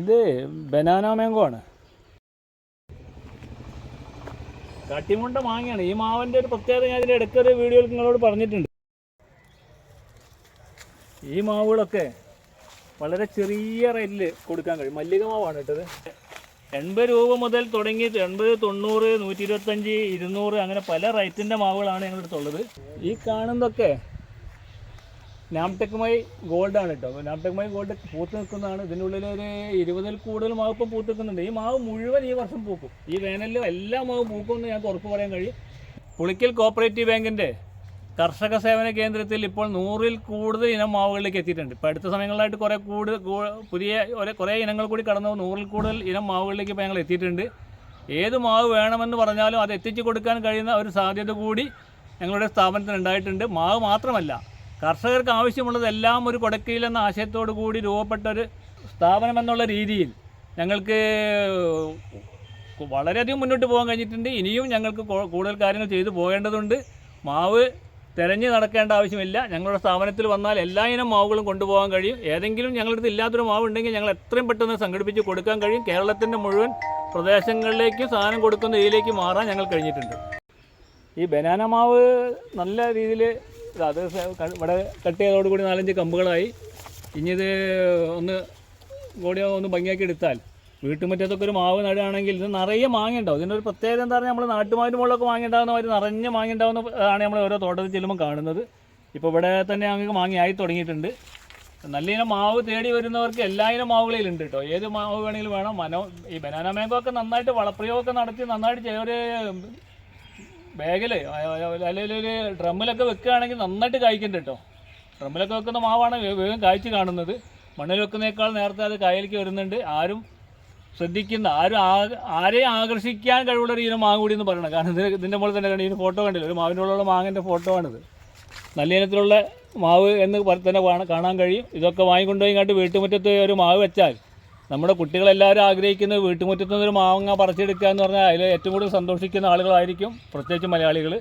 ഇത് banana mango ആണ്. കട്ടിമുണ്ട മാങ്ങയാണ്. ഈ മാവിന്റെ ഒരു പ്രത്യേകത ഞാൻ ഇതിന്റെ ഇടയ്ക്ക് ഒരു വീഡിയോയിൽ നിങ്ങളോട് പറഞ്ഞിട്ടുണ്ട്. ഈ മാവുകളൊക്കെ വളരെ ചെറിയ റേറ്റിൽ കൊടുക്കാൻ കഴിയും. മല്ലിക മാവാണ് ഇട്ടത്. എൺപത് രൂപ മുതൽ തുടങ്ങി എൺപത് തൊണ്ണൂറ് നൂറ്റി ഇരുപത്തഞ്ച് ഇരുന്നൂറ് അങ്ങനെ പല റേറ്റിന്റെ മാവുകളാണ് ഞങ്ങളുടെ അടുത്തുള്ളത്. ഈ കാണുന്നതൊക്കെ നാംടെക്കുമായി ഗോൾഡാണ് കേട്ടോ നാംടെക്കുമായി ഗോൾഡ് പൂത്ത് നിൽക്കുന്നതാണ്. ഇതിന്റെ ഉള്ളിൽ ഒരു ഇരുപതിൽ കൂടുതൽ മാവ് ഇപ്പം പൂത്ത് നിൽക്കുന്നുണ്ട്. ഈ മാവ് മുഴുവൻ ഈ വർഷം പൂക്കും. ഈ വേനലിൽ എല്ലാ മാവും പൂക്കും എന്ന് ഞങ്ങൾക്ക് ഉറപ്പ് പറയാൻ കഴിയും. പുളിക്കൽ കോപ്പറേറ്റീവ് ബാങ്കിന്റെ കർഷക സേവന കേന്ദ്രത്തിൽ ഇപ്പോൾ നൂറിൽ കൂടുതൽ ഇനം മാവുകളിലേക്ക് എത്തിയിട്ടുണ്ട്. ഇപ്പോൾ അടുത്ത സമയങ്ങളിലായിട്ട് കുറേ കൂടുതൽ പുതിയ കുറേ ഇനങ്ങൾ കൂടി കടന്നു നൂറിൽ കൂടുതൽ ഇനം മാവുകളിലേക്ക് ഇപ്പോൾ ഞങ്ങൾ എത്തിയിട്ടുണ്ട്. ഏത് മാവ് വേണമെന്ന് പറഞ്ഞാലും അത് എത്തിച്ചു കൊടുക്കാൻ കഴിയുന്ന ഒരു സാധ്യത കൂടി ഞങ്ങളുടെ സ്ഥാപനത്തിന് ഉണ്ടായിട്ടുണ്ട്. മാവ് മാത്രമല്ല കർഷകർക്ക് ആവശ്യമുള്ളതെല്ലാം ഒരു കൊടക്കയിൽ എന്ന ആശയത്തോടു കൂടി രൂപപ്പെട്ട ഒരു സ്ഥാപനം എന്നുള്ള രീതിയിൽ ഞങ്ങൾക്ക് വളരെയധികം മുന്നോട്ട് പോകാൻ കഴിഞ്ഞിട്ടുണ്ട്. ഇനിയും ഞങ്ങൾക്ക് കൂടുതൽ കാര്യങ്ങൾ ചെയ്തു പോകേണ്ടതുണ്ട്. മാവ് തിരഞ്ഞു നടക്കേണ്ട ആവശ്യമില്ല. ഞങ്ങളുടെ സ്ഥാപനത്തിൽ വന്നാൽ എല്ലാ ഇനം മാവുകളും കൊണ്ടുപോകാൻ കഴിയും. ഏതെങ്കിലും ഞങ്ങളുടെ ഇല്ലാത്തൊരു മാവ് ഉണ്ടെങ്കിൽ ഞങ്ങൾ എത്രയും പെട്ടെന്ന് സംഘടിപ്പിച്ച് കൊടുക്കാൻ കഴിയും. കേരളത്തിന്റെ മുഴുവൻ പ്രദേശങ്ങളിലേക്കും സാധനം കൊടുക്കുന്ന ഇതിലേക്ക് മാറാൻ ഞങ്ങൾ കഴിഞ്ഞിട്ടുണ്ട്. ഈ ബനാന മാവ് നല്ല രീതിയിൽ അത് ഇവിടെ കട്ട് ചെയ്തതോടുകൂടി നാലഞ്ച് കമ്പുകളായി. ഇനി ഇത് ഒന്ന് കൂടി ഒന്ന് ഭംഗിയാക്കി എടുത്താൽ. വീട്ടുമുറ്റത്തൊക്കെ ഒരു മാവ് നടുകയാണെങ്കിൽ ഇത് നിറയെ മാങ്ങ ഉണ്ടാവും. ഇതിനൊരു പ്രത്യേകത എന്താ പറയുക നമ്മൾ നാട്ടുമാവിന്റെ മുകളിലൊക്കെ മാങ്ങ മാതിരി നിറഞ്ഞ ഉണ്ടാകുന്ന ആണ് നമ്മൾ ഓരോ തോട്ടത്തിൽ ചെല്ലുമ്പോൾ കാണുന്നത്. ഇപ്പോൾ ഇവിടെ തന്നെ ഞങ്ങൾക്ക് മാങ്ങയായി തുടങ്ങിയിട്ടുണ്ട്. നല്ല ഇനം മാവ് തേടി വരുന്നവർക്ക് എല്ലാ ഇനം മാവുകളിലുണ്ട് കേട്ടോ. ഏത് മാവ് വേണമെങ്കിലും വേണം. മനോ ഈ ബനാന മാങ്കോ ഒക്കെ നന്നായിട്ട് വളപ്രയോഗമൊക്കെ നടത്തി നന്നായിട്ട് ഒരു ബാഗിൽ അല്ലെങ്കിൽ ഒരു ഡ്രമ്മിലൊക്കെ വെക്കുകയാണെങ്കിൽ നന്നായിട്ട് കായ്ക്കുന്നുണ്ട് കേട്ടോ. ഡ്രമ്മിലൊക്കെ വെക്കുന്ന മാവാണ് വേഗം കായ്ച്ച് കാണുന്നത്. മണ്ണിൽ വെക്കുന്നേക്കാൾ നേരത്തെ അത് കായലിലേക്ക് വരുന്നുണ്ട്. ആരും ശ്രദ്ധിക്കുന്ന ആരും ആരെയും ആകർഷിക്കാൻ കഴിവുള്ള ഒരു ഇനം മാങ്ങ കൂടി എന്ന് പറയണം. കാരണം ഇതിന് ഇതിന്റെ മുകളിൽ തന്നെ കണ്ടു ഇതിന് ഫോട്ടോ കണ്ടില്ല? ഒരു മാവിന്റെ ഉള്ള മാങ്ങന്റെ ഫോട്ടോ ആണിത്. നല്ല ഇനത്തിലുള്ള മാവ് എന്ന് തന്നെ കാണാൻ കഴിയും. ഇതൊക്കെ വാങ്ങിക്കൊണ്ടുപോയി ഇങ്ങോട്ട് വീട്ടുമുറ്റത്ത് ഒരു മാവ് വെച്ചാൽ നമ്മുടെ കുട്ടികളെല്ലാവരും ആഗ്രഹിക്കുന്നത് വീട്ടുമുറ്റത്ത് നിന്ന് ഒരു മാങ്ങ പറിച്ചെടുക്കുക എന്ന് പറഞ്ഞാൽ അതിൽ ഏറ്റവും കൂടുതൽ സന്തോഷിക്കുന്ന ആളുകളായിരിക്കും പ്രത്യേകിച്ച് മലയാളികൾ.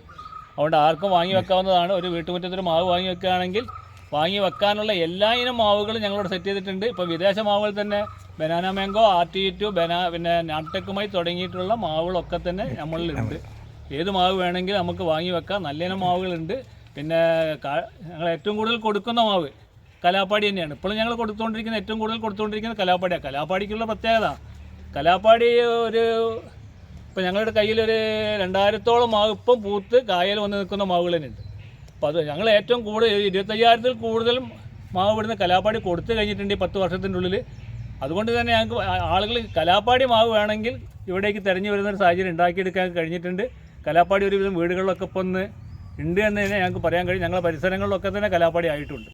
അതുകൊണ്ട് ആർക്കും വാങ്ങി വെക്കാവുന്നതാണ്. ഒരു വീട്ടുമുറ്റത്ത് ഒരു മാവ് വാങ്ങി വെക്കുകയാണെങ്കിൽ വാങ്ങി വെക്കാനുള്ള എല്ലാ ഇനം മാവുകളും ഞങ്ങളോട് സെറ്റ് ചെയ്തിട്ടുണ്ട്. ഇപ്പോൾ വിദേശ മാവുകൾ തന്നെ ബനാന മാങ്കോ ടു ബനാ പിന്നെ നാട്ടക്കുമായി തുടങ്ങിയിട്ടുള്ള മാവുകളൊക്കെ തന്നെ നമ്മളിലുണ്ട്. ഏത് മാവ് വേണമെങ്കിലും നമുക്ക് വാങ്ങി വെക്കാം. നല്ല ഇനം മാവുകളുണ്ട്. പിന്നെ ഞങ്ങൾ ഏറ്റവും കൂടുതൽ കൊടുക്കുന്ന മാവ് കലാപ്പാടി തന്നെയാണ്. ഇപ്പോൾ ഞങ്ങൾ കൊടുത്തുകൊണ്ടിരിക്കുന്ന ഏറ്റവും കൂടുതൽ കൊടുത്തുകൊണ്ടിരിക്കുന്നത് കലാപ്പാടിയാണ് കലാപ്പാടിക്കുള്ള പ്രത്യേകത കലാപ്പാടി ഒരു ഇപ്പം ഞങ്ങളുടെ കയ്യിലൊരു രണ്ടായിരത്തോളം മാവ് ഇപ്പം പൂത്ത് കായൽ വന്ന് നിൽക്കുന്ന മാവുകൾ തന്നെയുണ്ട്. അപ്പോൾ അത് ഞങ്ങൾ ഏറ്റവും കൂടുതൽ ഇരുപത്തയ്യായിരത്തിൽ കൂടുതൽ മാവ് ഇവിടുന്ന് കലാപ്പാടി കൊടുത്തു കഴിഞ്ഞിട്ടുണ്ട് ഈ പത്ത് വർഷത്തിന്റെ ഉള്ളിൽ. അതുകൊണ്ട് തന്നെ ഞങ്ങൾക്ക് ആളുകൾ കലാപ്പാടി മാവ് വേണമെങ്കിൽ ഇവിടേക്ക് തിരഞ്ഞു വരുന്ന ഒരു സാഹചര്യം ഉണ്ടാക്കിയെടുക്കാൻ കഴിഞ്ഞിട്ടുണ്ട്. കലാപ്പാടി ഒരുവിധം വീടുകളിലൊക്കെ ഇപ്പം ഉണ്ട് എന്ന് തന്നെ ഞങ്ങൾക്ക് പറയാൻ കഴിയും. ഞങ്ങളുടെ പരിസരങ്ങളിലൊക്കെ തന്നെ കലാപ്പാടി ആയിട്ടുണ്ട്.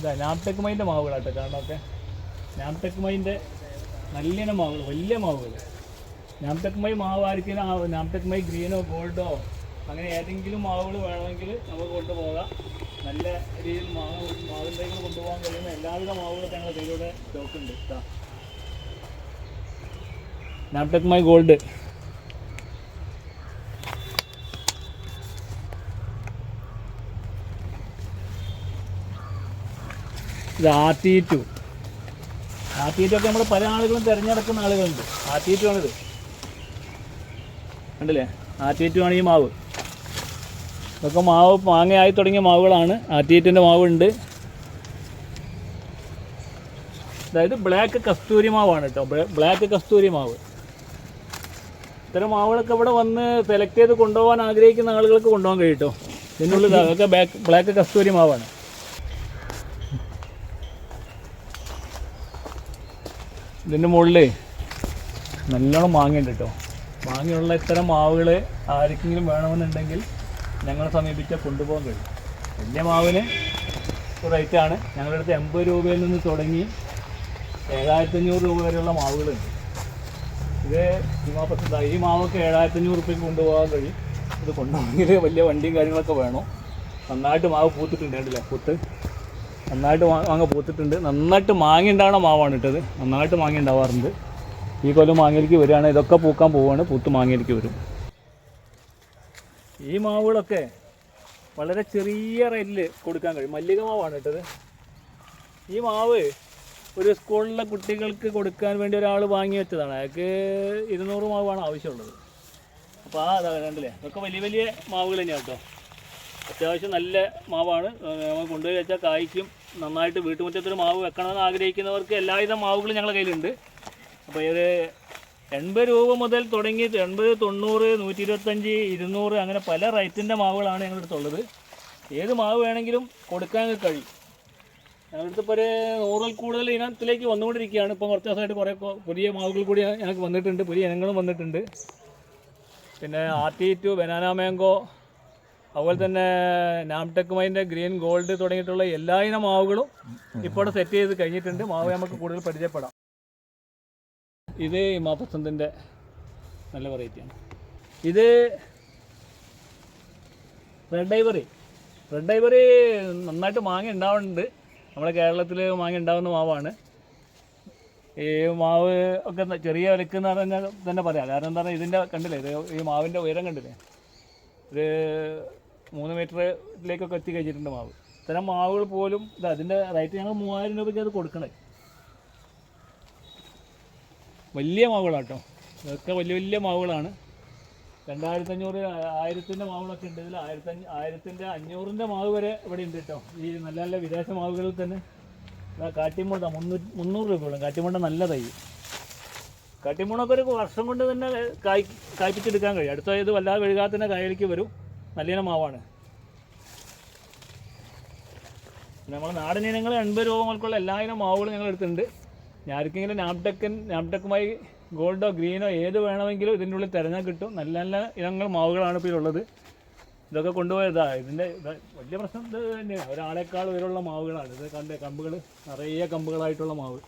ഇതാ നാംടെക് മൈന്റെ മാവുകളാട്ടോ കാണാമൊക്കെ നാംടെക് മൈന്റെ നല്ലിനം മാവുകൾ വലിയ മാവുകൾ. നാംടെക് മൈ മാവ് ആയിരിക്കും നാംടെക് മൈ ഗ്രീനോ ഗോൾഡോ അങ്ങനെ ഏതെങ്കിലും മാവുകൾ വേണമെങ്കിൽ നമുക്ക് കൊണ്ടുപോകാം. നല്ല രീതിയിൽ മാവ് മാവിന്റെ കൊണ്ടുപോകാൻ കഴിയുന്ന എല്ലാവിധ മാവുകളും ഞങ്ങളുടെ കയ്യിലൂടെ സ്റ്റോക്കുണ്ട് നാംടെക് മൈ ഗോൾഡ്. ഇത് R T two R T two ഒക്കെ നമ്മൾ പല ആളുകളും തിരഞ്ഞെടുക്കുന്ന ആളുകളുണ്ട്. ആർ ടി ടു ആണിത്. കണ്ടില്ലേ? ആർ ടി ടു ആണ് ഈ മാവ്. ഇതൊക്കെ മാവ് മാങ്ങയായി തുടങ്ങിയ മാവുകളാണ്. ആർ ടി ടുവിന്റെ മാവുണ്ട്. അതായത് ബ്ലാക്ക് കസ്തൂരി മാവാണ് കേട്ടോ. ബ്ലാക്ക് കസ്തൂരി മാവ്. ഇത്തരം മാവുകളൊക്കെ ഇവിടെ വന്ന് സെലക്ട് ചെയ്ത് കൊണ്ടുപോകാൻ ആഗ്രഹിക്കുന്ന ആളുകൾക്ക് കൊണ്ടുപോകാൻ കഴിയും കേട്ടോ. ഇതിനുള്ളിൽ അതൊക്കെ ബ്ലാക്ക് ബ്ലാക്ക് കസ്തൂരി മാവാണ്. ഇതിന്റെ മുകളിലേ നല്ലോണം മാങ്ങയുണ്ട് കേട്ടോ മാങ്ങയുള്ള ഇത്തരം മാവുകൾ ആർക്കെങ്കിലും വേണമെന്നുണ്ടെങ്കിൽ ഞങ്ങളെ സമീപിച്ചാൽ കൊണ്ടുപോകാൻ കഴിയും. വലിയ മാവിന് റേറ്റാണ് ഞങ്ങളുടെ അടുത്ത് എൺപത് രൂപയിൽ നിന്ന് തുടങ്ങി ഏഴായിരത്തി അഞ്ഞൂറ് രൂപ വരെയുള്ള മാവുകളുണ്ട്. ഇത് ഈ മാപ്പത്ത് ഈ മാവൊക്കെ ഏഴായിരത്തി അഞ്ഞൂറ് റുപ്യക്ക് കൊണ്ടുപോകാൻ കഴിയും. ഇത് കൊണ്ടുപോകണമെങ്കിൽ വലിയ വണ്ടിയും കാര്യങ്ങളൊക്കെ വേണം. നന്നായിട്ട് മാവ് പൂത്തിട്ടുണ്ട് കണ്ടില്ലേ പൂത്ത്. നന്നായിട്ട് മാങ്ങ പൂത്തിട്ടുണ്ട്. നന്നായിട്ട് മാങ്ങ ഉണ്ടാവണ മാവാണ് ഇട്ടത്. നന്നായിട്ട് മാങ്ങ ഉണ്ടാവാറുണ്ട് ഈ കൊല്ലം മാങ്ങയിലേക്ക് വരികയാണ്. ഇതൊക്കെ പൂക്കാൻ പോവുകയാണ് പൂത്ത് മാങ്ങയിലേക്ക് വരും. ഈ മാവുകളൊക്കെ വളരെ ചെറിയ റേറ്റിൽ കൊടുക്കാൻ കഴിയും. മല്ലിക മാവാണ് ഇട്ടത്. ഈ മാവ് ഒരു സ്കൂളിലെ കുട്ടികൾക്ക് കൊടുക്കാൻ വേണ്ടി ഒരാൾ വാങ്ങി വെച്ചതാണ്. അയാൾക്ക് ഇരുന്നൂറ് മാവാണ് ആവശ്യമുള്ളത്. അപ്പോൾ ആ അതാ കണ്ടില്ലേ? ഇതൊക്കെ വലിയ വലിയ മാവുകൾ തന്നെയാണ് കേട്ടോ. അത്യാവശ്യം നല്ല മാവാണ്. നമ്മൾ കൊണ്ടുപോയി വെച്ചാൽ കായ്ക്കും നന്നായിട്ട് വീട്ടുമുറ്റത്തൊരു മാവ് വെക്കണമെന്ന് ആഗ്രഹിക്കുന്നവർക്ക് എല്ലാവിധ മാവുകളും ഞങ്ങളുടെ കയ്യിലുണ്ട്. അപ്പോൾ ഒരു എൺപത് രൂപ മുതൽ തുടങ്ങി എൺപത് തൊണ്ണൂറ് നൂറ്റി ഇരുപത്തഞ്ച് ഇരുന്നൂറ് അങ്ങനെ പല റേറ്റിന്റെ മാവുകളാണ് ഞങ്ങളുടെ അടുത്തുള്ളത്. ഏത് മാവ് വേണമെങ്കിലും കൊടുക്കാൻ കഴിയും. ഞങ്ങളുടെ ഇപ്പോൾ ഒരു നൂറിൽ കൂടുതൽ ഇനത്തിലേക്ക് വന്നുകൊണ്ടിരിക്കുകയാണ്. ഇപ്പോൾ കുറച്ച് ദിവസമായിട്ട് കുറേ പുതിയ മാവുകൾ കൂടി ഞങ്ങൾക്ക് വന്നിട്ടുണ്ട്. പുതിയ ഇനങ്ങളും വന്നിട്ടുണ്ട്. പിന്നെ R T two banana mango അതുപോലെ തന്നെ നാംടെക് മൈന്റെ ഗ്രീൻ ഗോൾഡ് തുടങ്ങിയിട്ടുള്ള എല്ലാ ഇനം മാവുകളും ഇപ്പോൾ സെറ്റ് ചെയ്ത് കഴിഞ്ഞിട്ടുണ്ട്. മാവ് നമുക്ക് കൂടുതൽ പരിചയപ്പെടാം. ഇത് മാപ്പസന്തിന്റെ നല്ല വെറൈറ്റിയാണ് ഇത് റെഡ് ഐവറി റെഡ് ഐവറി നന്നായിട്ട് മാങ്ങ ഉണ്ടാവുന്നുണ്ട്. നമ്മുടെ കേരളത്തിൽ മാങ്ങ ഉണ്ടാവുന്ന മാവാണ്. ഈ മാവ് ഒക്കെ ചെറിയ വിലക്ക് എന്ന് പറഞ്ഞാൽ തന്നെ പറയാം. കാരണം എന്താ പറയുക ഇതിന്റെ കണ്ടില്ലേ ഇത് ഈ മാവിന്റെ ഉയരം കണ്ടില്ലേ? ഒരു മൂന്ന് മീറ്ററിലേക്കൊക്കെ എത്തി കഴിഞ്ഞിട്ടുണ്ട് മാവ്. ഇത്തരം മാവുകൾ പോലും ഇത് അതിന്റെ റേറ്റ് ഞങ്ങൾ മൂവായിരം രൂപയ്ക്ക് അത് കൊടുക്കണേ. വലിയ മാവുകളാട്ടോ. ഇതൊക്കെ വലിയ വലിയ മാവുകളാണ്. രണ്ടായിരത്തി അഞ്ഞൂറ് ആയിരത്തിന്റെ മാവുകളൊക്കെ ഉണ്ട്. ഇതിൽ ആയിരത്തി ആയിരത്തിന്റെ അഞ്ഞൂറിന്റെ മാവ് വരെ ഇവിടെ ഉണ്ട് കേട്ടോ ഈ നല്ല നല്ല വിദേശ മാവുകളിൽ തന്നെ. കാട്ടിമുണ്ട മുന്നൂറ്റി മുന്നൂറ് രൂപയോളം കാട്ടിമുണ്ട നല്ല തൈ. കാട്ടിമുണ്ടൊക്കെ ഒരു വർഷം കൊണ്ട് തന്നെ കായ് കായ്പിച്ചെടുക്കാൻ കഴിയും. അടുത്ത ഇത് വല്ലാതെ വഴുകാതെ തന്നെ കായലിക്ക് വരും. നല്ലിനം മാവാണ്. നമ്മൾ നാടൻ ഇനങ്ങൾ എൺപത് രൂപ മുതൽക്കുള്ള എല്ലാ ഇനം മാവുകളും ഞങ്ങൾ എടുത്തിട്ടുണ്ട് ആർക്കെങ്കിലും നാപ്ടെക്കൻ നാപ്ടെക്കുമായി ഗോൾഡോ ഗ്രീനോ ഏത് വേണമെങ്കിലും ഇതിന്റെ ഉള്ളിൽ തിരഞ്ഞാൽ കിട്ടും. നല്ല നല്ല ഇനങ്ങൾ മാവുകളാണ് ഇപ്പോൾ ഉള്ളത് ഇതൊക്കെ കൊണ്ടുപോയതാ ഇതിന്റെ വലിയ പ്രശ്നം ഇത് തന്നെയാണ് ഒരാളെക്കാൾ ഉയരമുള്ള മാവുകളാണ്. ഇത് കണ്ട കമ്പുകൾ നിറയെ കമ്പുകളായിട്ടുള്ള മാവ്.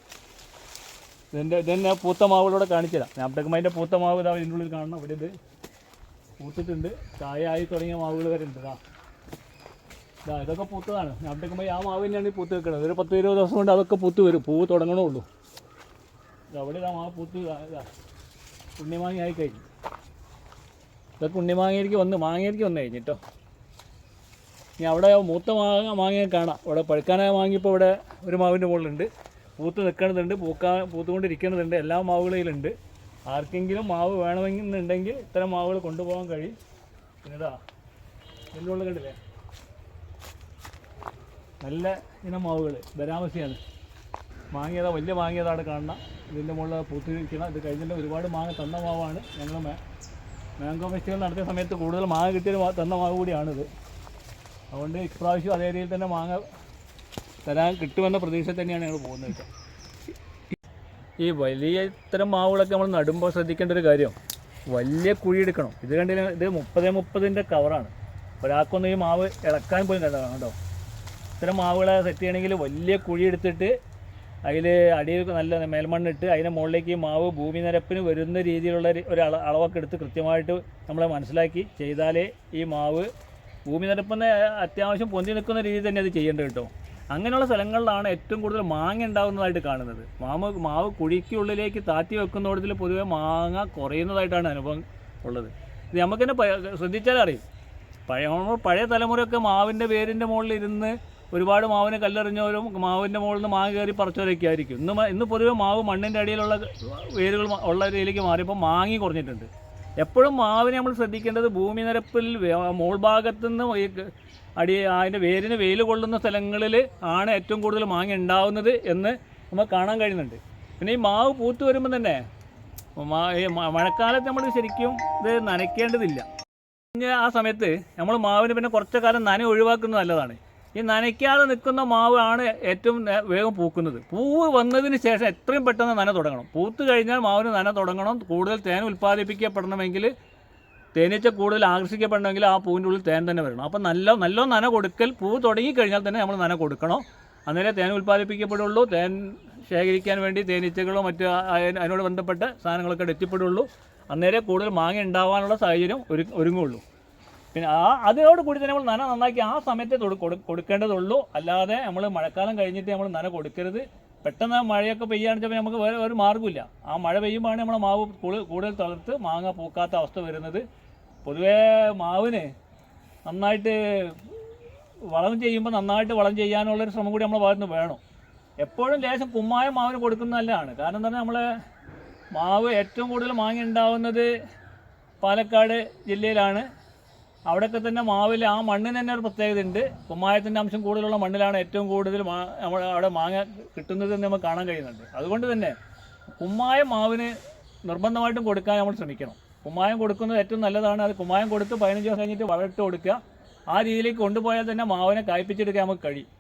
ഇതിന്റെ ഇതന്നെ പൂത്ത മാവുകളോടെ കാണിച്ചതാണ് നാപ്ടെക്കുമായിന്റെ പൂത്ത മാവ് ഇതാ ഇതിന്റെ ഉള്ളിൽ കാണണം. ഇവിടെ ഇത് പൂത്തിട്ടുണ്ട്. ചായ ആയി തുടങ്ങിയ മാവുകൾ വരെ ഉണ്ട് ഇതാ ഇതാ ഇതൊക്കെ പൂത്തതാണ്. നാപ്ടെക്കുമ്പോൾ ആ മാവ് തന്നെയാണ് പൂത്ത് വെക്കുന്നത് ഒരു പത്ത് ഇരുപത് ദിവസം കൊണ്ട് അതൊക്കെ പൂത്ത് വരും. പൂവ് തുടങ്ങണുള്ളൂ അവിടെ ഇതാ മാവ് പൂത്ത് ഇതാ ഉണ്ണിമാങ്ങ ആയി കഴിഞ്ഞു. ഇതൊക്കെ ഉണ്ണിമാങ്ങയിലേക്ക് വന്ന് മാങ്ങയിലേക്ക് വന്നു കഴിഞ്ഞിട്ടോ ഇനി അവിടെ മൂത്ത മാങ്ങ മാങ്ങയെ കാണാം. ഇവിടെ പഴുക്കാനായ മാങ്ങിയപ്പോൾ ഇവിടെ ഒരു മാവിന്റെ മുകളിലുണ്ട്. പൂത്ത് നിൽക്കണതുണ്ട് പൂക്കാ പൂത്തുകൊണ്ടിരിക്കണതുണ്ട്. എല്ലാ മാവുകളിലുണ്ട്. ആർക്കെങ്കിലും മാവ് വേണമെന്നുണ്ടെങ്കിൽ ഇത്തരം മാവുകൾ കൊണ്ടുപോകാൻ കഴിയും. പിന്നെടാ ഉള്ളിൽ കണ്ടില്ലേ? നല്ല ഇനം മാവുകൾ ബരാമസിയാണ്. മാങ്ങിയതാ വലിയ മാങ്ങിയതാണ് കാണുന്ന. ഇതിന്റെ മുകളിൽ പൂത്തിരിക്കണം ഇത് കഴിഞ്ഞിട്ട് ഒരുപാട് മാങ്ങ തന്ന മാവാണ്. ഞങ്ങൾ മാംഗോ ഫെസ്റ്റിവൽ നടത്തിയ സമയത്ത് കൂടുതൽ മാങ്ങ കിട്ടിയ തന്ന മാവ് കൂടിയാണിത്. അതുകൊണ്ട് ഇപ്രാവശ്യം അതേ രീതിയിൽ തന്നെ മാങ്ങ തരാൻ കിട്ടുമെന്ന പ്രതീക്ഷ തന്നെയാണ് ഞങ്ങൾ പോകുന്നത്. ഈ വലിയ ഇത്തരം മാവുകളൊക്കെ നമ്മൾ നടുമ്പോൾ ശ്രദ്ധിക്കേണ്ട ഒരു കാര്യം. വലിയ കുഴി എടുക്കണം. ഇത് കണ്ടില്ല? ഇത് മുപ്പത് മുപ്പതിന്റെ കവറാണ് ഒരാൾക്കൊന്നും ഈ മാവ് ഇളക്കാൻ പോലും കണ്ടോ? കേട്ടോ ഇത്തരം മാവുകളെ സെറ്റ് ചെയ്യണമെങ്കിൽ വലിയ കുഴി എടുത്തിട്ട് അതിൽ അടിയിൽ നല്ല മേൽമണ്ണിട്ട് അതിന്റെ മുകളിലേക്ക് ഈ മാവ് ഭൂമി നിരപ്പിന് വരുന്ന രീതിയിലുള്ള ഒരു- ഒരു അള അളവൊക്കെ എടുത്ത് കൃത്യമായിട്ട് നമ്മളെ മനസ്സിലാക്കി ചെയ്താലേ ഈ മാവ് ഭൂമി നിരപ്പിന് അത്യാവശ്യം പൊന്തി നിൽക്കുന്ന രീതിയിൽ തന്നെ അത് ചെയ്യേണ്ടത് കേട്ടോ. അങ്ങനെയുള്ള സ്ഥലങ്ങളിലാണ് ഏറ്റവും കൂടുതൽ മാങ്ങ ഉണ്ടാകുന്നതായിട്ട് കാണുന്നത്. മാവ് മാവ് കുഴിക്കുള്ളിലേക്ക് താത്തി വെക്കുന്നോടത്തിൽ പൊതുവെ മാങ്ങ കുറയുന്നതായിട്ടാണ് അനുഭവം ഉള്ളത്. ഇത് നമുക്ക് തന്നെ ശ്രദ്ധിച്ചാൽ അറിയും. പഴയ പഴയ തലമുറയൊക്കെ മാവിന്റെ പേരിന്റെ മുകളിൽ ഇരുന്ന് ഒരുപാട് മാവിനെ കല്ലെറിഞ്ഞവരും മാവിന്റെ മുകളിൽ നിന്ന് മാങ്ങ കയറി പറിച്ചവരൊക്കെ ആയിരിക്കും. ഇന്ന് ഇന്ന് പൊതുവെ മാവ് മണ്ണിന്റെ അടിയിലുള്ള വേരുകൾ ഉള്ള രീതിയിലേക്ക് മാറിയപ്പോൾ മാങ്ങി കുറഞ്ഞിട്ടുണ്ട്. എപ്പോഴും മാവിനെ നമ്മൾ ശ്രദ്ധിക്കേണ്ടത് ഭൂമി നിരപ്പിൽ വേ- മോൾ ഭാഗത്തു നിന്ന് അടി അതിന്റെ വേരിന് വെയിൽ കൊള്ളുന്ന സ്ഥലങ്ങളിൽ ആണ് ഏറ്റവും കൂടുതൽ മാങ്ങ ഉണ്ടാവുന്നത് എന്ന് നമുക്ക് കാണാൻ കഴിയുന്നുണ്ട്. പിന്നെ ഈ മാവ് പൂത്ത് വരുമ്പോൾ തന്നെ മഴക്കാലത്ത് നമ്മൾ ശരിക്കും ഇത് നനയ്ക്കേണ്ടതില്ല. ആ സമയത്ത് നമ്മൾ മാവിന് പിന്നെ കുറച്ച് കാലം നന ഒഴിവാക്കുന്നത് നല്ലതാണ്. ഈ നനയ്ക്കാതെ നിൽക്കുന്ന മാവ് ആണ് ഏറ്റവും വേഗം പൂക്കുന്നത്. പൂവ് വന്നതിന് ശേഷം എത്രയും പെട്ടെന്ന് നന തുടങ്ങണം. പൂത്ത് കഴിഞ്ഞാൽ മാവിന് നന തുടങ്ങണം. കൂടുതൽ തേൻ ഉൽപ്പാദിപ്പിക്കപ്പെടണമെങ്കിൽ തേനീച്ച കൂടുതൽ ആകർഷിക്കപ്പെടണമെങ്കിൽ ആ പൂവിന്റെ ഉള്ളിൽ തേൻ തന്നെ വരണം. അപ്പം നല്ല നല്ല നന കൊടുക്കൽ. പൂവ് തുടങ്ങിക്കഴിഞ്ഞാൽ തന്നെ നമ്മൾ നന കൊടുക്കണം. അന്നേരം തേൻ ഉൽപ്പാദിപ്പിക്കപ്പെടുള്ളൂ. തേൻ ശേഖരിക്കാൻ വേണ്ടി തേനീച്ചകളോ മറ്റ് അതിനോട് ബന്ധപ്പെട്ട സാധനങ്ങളൊക്കെ എത്തിപ്പെടുള്ളൂ അന്നേരം കൂടുതൽ മാങ്ങ ഉണ്ടാവാനുള്ള സാഹചര്യം ഒരു ഒരുങ്ങുള്ളൂ. പിന്നെ ആ അതിനോട് കൂടി തന്നെ നമ്മൾ നന നന്നാക്കി ആ സമയത്തെ കൊടുക്കേണ്ടതുള്ളൂ. അല്ലാതെ നമ്മൾ മഴക്കാലം കഴിഞ്ഞിട്ട് നമ്മൾ നന കൊടുക്കരുത്. പെട്ടെന്ന് മഴയൊക്കെ പെയ്യാണെന്ന് വെച്ചാൽ നമുക്ക് വേറെ ഒരു മാർഗമില്ല ആ മഴ പെയ്യുമ്പോഴാണ് നമ്മളെ മാവ് കൂടുതൽ തളർത്ത് മാങ്ങ പൂക്കാത്ത അവസ്ഥ വരുന്നത്. പൊതുവേ മാവിന് നന്നായിട്ട് വളം ചെയ്യുമ്പോൾ നന്നായിട്ട് വളം ചെയ്യാനുള്ളൊരു ശ്രമം കൂടി നമ്മളെ ഭാഗത്തുനിന്ന് വേണം. എപ്പോഴും ലേശം കുമ്മായ മാവിന് കൊടുക്കുന്നത് നല്ലതാണ്. കാരണം പറഞ്ഞാൽ നമ്മളെ മാവ് ഏറ്റവും കൂടുതൽ മാങ്ങ ഉണ്ടാവുന്നത് പാലക്കാട് ജില്ലയിലാണ്. അവിടെയൊക്കെ തന്നെ മാവിൽ ആ മണ്ണിന് തന്നെ ഒരു പ്രത്യേകത ഉണ്ട് കുമ്മായത്തിന്റെ അംശം കൂടുതലുള്ള മണ്ണിലാണ് ഏറ്റവും കൂടുതൽ അവിടെ മാങ്ങ കിട്ടുന്നത് എന്ന് നമുക്ക് കാണാൻ കഴിയുന്നുണ്ട്. അതുകൊണ്ട് തന്നെ കുമ്മായ മാവിന് നിർബന്ധമായിട്ടും കൊടുക്കാൻ നമ്മൾ ശ്രമിക്കണം. കുമ്മായം കൊടുക്കുന്നത് ഏറ്റവും നല്ലതാണ്. അത് കുമ്മായം കൊടുത്ത് പതിനഞ്ച് ദിവസം കഴിഞ്ഞിട്ട് വളമിട്ട് കൊടുക്കുക. ആ രീതിയിലേക്ക് കൊണ്ടുപോയാൽ തന്നെ മാവിനെ കായ്പിച്ചെടുക്കാൻ നമുക്ക് കഴിയും.